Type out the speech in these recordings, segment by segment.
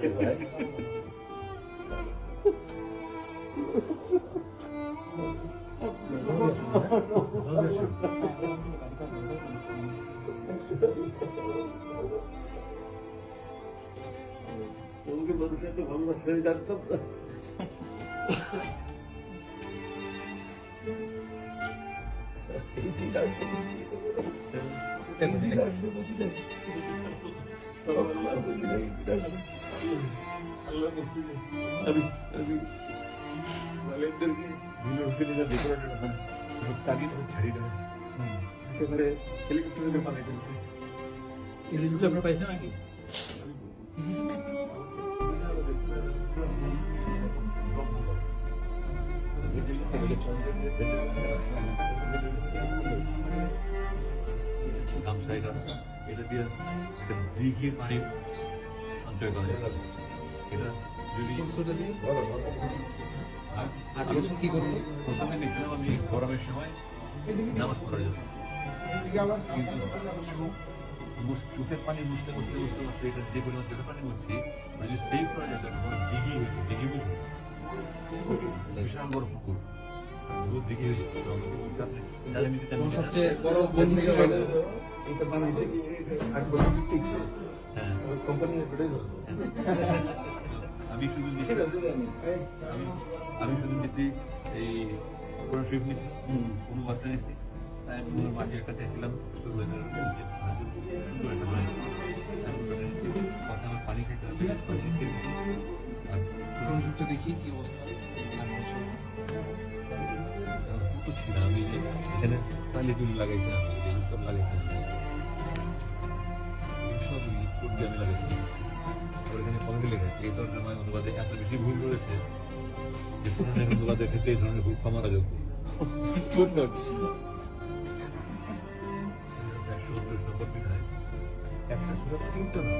Yolgu barışadı valla söylerdim da. Thank you. আমি আমি মালিকদেরকে ভিন্ন ফেলে যা দেখে ছাড়ি না একেবারে পালাই দিয়েছে এই রিজুগুলো আপনারা পাইছেন নাকি গামছা এটা এটা দিয়ে একটা দিঘির পানি সঞ্চয় করা যায় এটা যদি কষ্টটা দিয়ে আগ- আট বছর কি করছে? প্রথমে গেছিলাম আমি গরমের সময় নামাজ পড়ার জন্য চোখের পানি মুছতে মুছতে মুছতে মুছতে এটা যে পরিমাণ চোখের পানি মুছছি যদি সেভ করা যেত দিঘি হয়েছে দিঘি। বিশাল বড় পুকুর। সবচেয়ে বড় বন্ধু এটা। বানাইছে আমি শুধু আমি এই শরীফ নিচ্ছি কোনো বাচ্চা নিচ্ছি তাই আমি আমার পানি খাইতে হবে পানি প্রথম সূত্রে দেখি কি অবস্থা বছর। আমি এখানে তালি তুলি লাগাইছিলাম সব লাগাইছিলাম সব করতে আমি লাগাইছি। আর এখানে কমেন্ট লেখা আছে এই তর্জমায় অনুবাদে এত বেশি ভুল রয়েছে যে পুরাণের অনুবাদের ক্ষেত্রে এই ধরনের ভুল ক্ষমার যোগ্য Footnotes. একশো উনত্রিশ নম্বর বিধায় একটা সুরা তিনটা না?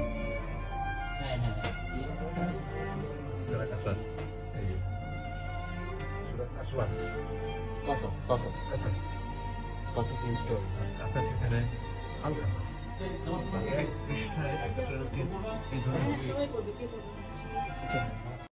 যারা কাসাস কাসাস qasas means story. কাসাস এখানে কাসাস এক পৃষ্ঠায় একটা এই ধরনের